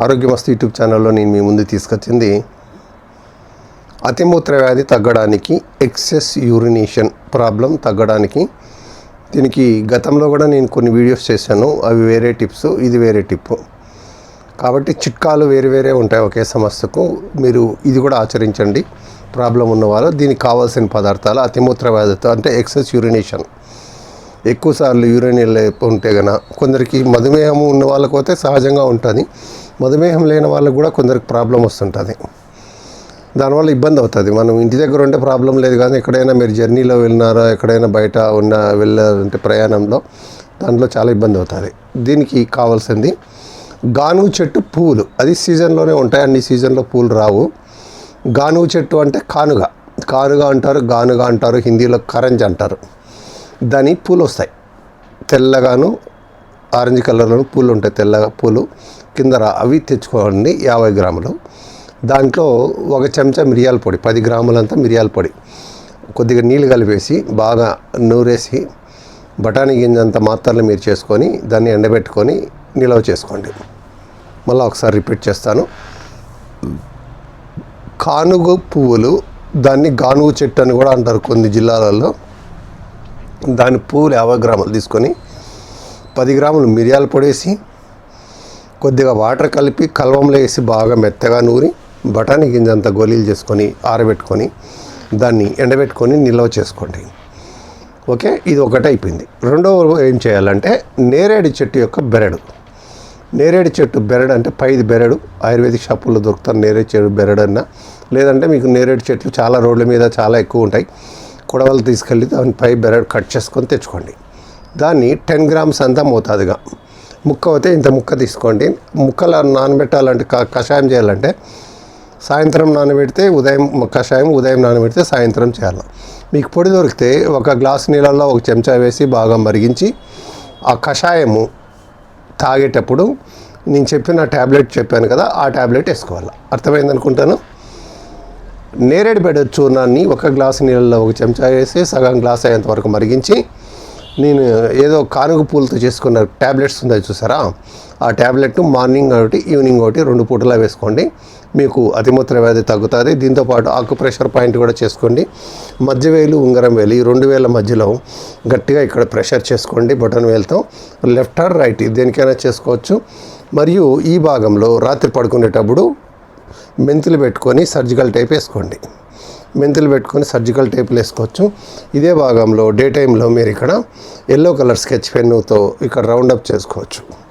ఆరోగ్యమస్తు YouTube ఛానల్లో నేను మీ ముందు తీసుకొచ్చింది అతిమూత్ర వ్యాధి తగ్గడానికి ఎక్సెస్ యూరినేషన్ ప్రాబ్లం తగ్గడానికి. దీనికి గతంలో కూడా నేను కొన్ని వీడియోస్ చేశాను. అవి వేరే టిప్స్ ఇది వేరే టిప్. కాబట్టి చిట్కాలు వేరు వేరే ఉంటాయి ఒకే సమస్యకు. మీరు ఇది కూడా ఆచరించండి. ప్రాబ్లం ఉన్నవారు దీనికి కావాల్సిన పదార్థాలు అతిమూత్ర వ్యాధితో అంటే ఎక్సెస్ యూరినేషన్. ఎక్కువసార్లు యూరిన్ ఉంటే గన కొందరికి మధుమేహం ఉన్న వాళ్ళకు అయితే సహజంగా ఉంటుంది. మధుమేహం లేని వాళ్ళకు కూడా కొందరికి ప్రాబ్లం వస్తుంటుంది. దానివల్ల ఇబ్బంది అవుతుంది. మనం ఇంటి దగ్గర ఉంటే ప్రాబ్లం లేదు కానీ ఎక్కడైనా మీరు జర్నీలో వెళ్ళినారా ఎక్కడైనా బయట ఉన్న వెళ్ళారంటే ప్రయాణంలో దాంట్లో చాలా ఇబ్బంది అవుతుంది. దీనికి కావాల్సింది గానుగు చెట్టు పూలు. అది సీజన్లోనే ఉంటాయి. అన్ని సీజన్లో పూలు రావు. గానుగు చెట్టు అంటే కానుగ. కానుగ అంటారు గానుగ అంటారు హిందీలో కరంజ్ అంటారు. దాని పూలు వస్తాయి. తెల్లగాను ఆరెంజ్ కలర్లో పూలు ఉంటాయి తెల్లగా పూలు. కింద అవి తెచ్చుకోండి యాభై గ్రాములు. దాంట్లో ఒక చెంచా మిరియాల పొడి పది గ్రాములంతా మిరియాల పొడి. కొద్దిగా నీళ్ళు కలిపేసి బాగా నూరేసి బఠానీ గింజంత మాత్రలు మీరు చేసుకొని దాన్ని ఎండబెట్టుకొని నిల్వ చేసుకోండి. మళ్ళీ ఒకసారి రిపీట్ చేస్తాను. కానుగు పువ్వులు దాన్ని గానుగు చెట్టు అని కూడా అంటారు కొన్ని జిల్లాలలో. దాని పువ్వులు యాభై గ్రాములు తీసుకొని పది గ్రాములు మిరియాల పొడేసి కొద్దిగా వాటర్ కలిపి కల్వంలో వేసి బాగా మెత్తగా నూరి బఠానీ గింజ అంతా గోళీలు చేసుకొని ఆరబెట్టుకొని దాన్ని ఎండబెట్టుకొని నిల్వ చేసుకోండి. ఓకే? ఇది ఒకటి అయిపోయింది. రెండవ ఏం చేయాలంటే నేరేడు చెట్టు యొక్క బెరడు. నేరేడు చెట్టు బెరడు అంటే పైది బెరడు ఆయుర్వేదిక్ షాపుల్లో దొరుకుతారు నేరేడు చెట్టు బెరడు అన్న. లేదంటే మీకు నేరేడు చెట్లు చాలా రోడ్ల మీద చాలా ఎక్కువ ఉంటాయి. కొడవలు తీసుకెళ్ళి దాని పై బెరడు కట్ చేసుకొని తెచ్చుకోండి. దాన్ని టెన్ గ్రామ్స్ అంతా మోతాదుగా. ముక్క అయితే ఇంత ముక్క తీసుకోండి. ముక్కలు నానబెట్టాలంటే క- కషాయం చేయాలంటే సాయంత్రం నానబెడితే ఉదయం కషాయం ఉదయం నానబెడితే సాయంత్రం చేయాలి. మీకు పొడి దొరికితే ఒక గ్లాస్ నీళ్ళల్లో ఒక చెంచా వేసి బాగా మరిగించి ఆ కషాయము తాగేటప్పుడు నేను చెప్పిన ట్యాబ్లెట్ చెప్పాను కదా ఆ ట్యాబ్లెట్ వేసుకోవాలి. అర్థమైంది అనుకుంటాను? నేరేడు బెడ చూర్ణాన్ని ఒక గ్లాస్ నీళ్ళలో ఒక చెంచా వేసి సగం గ్లాస్ అయ్యేంత వరకు మరిగించి నేను ఏదో కానుగ పూలతో చేసుకున్న ట్యాబ్లెట్స్ ఉన్నాయి చూసారా? ఆ ట్యాబ్లెట్ మార్నింగ్ ఒకటి ఈవినింగ్ ఒకటి రెండు పూటలా వేసుకోండి. మీకు అతిమూత్ర వ్యాధి తగ్గుతుంది. దీంతోపాటు ఆకు ప్రెషర్ పాయింట్ కూడా చేసుకోండి. మధ్య వేలు ఉంగరం వేలు ఈ రెండు వేల మధ్యలో గట్టిగా ఇక్కడ ప్రెషర్ చేసుకోండి బటన్ వేలతో. లెఫ్ట్ ఆర్ రైట్ దేనికైనా చేసుకోవచ్చు. మరియు ఈ భాగంలో రాత్రి పడుకునేటప్పుడు మెంతులు పెట్టుకొని సర్జికల్ టైప్ వేసుకోండి. మెంతులు పెట్టుకొని సర్జికల్ టేపులు వేసుకోవచ్చు. ఇదే భాగంలో డే టైంలో మీరు ఇక్కడ ఎల్లో కలర్ స్కెచ్ పెన్నుతో ఇక్కడ రౌండప్ చేసుకోవచ్చు.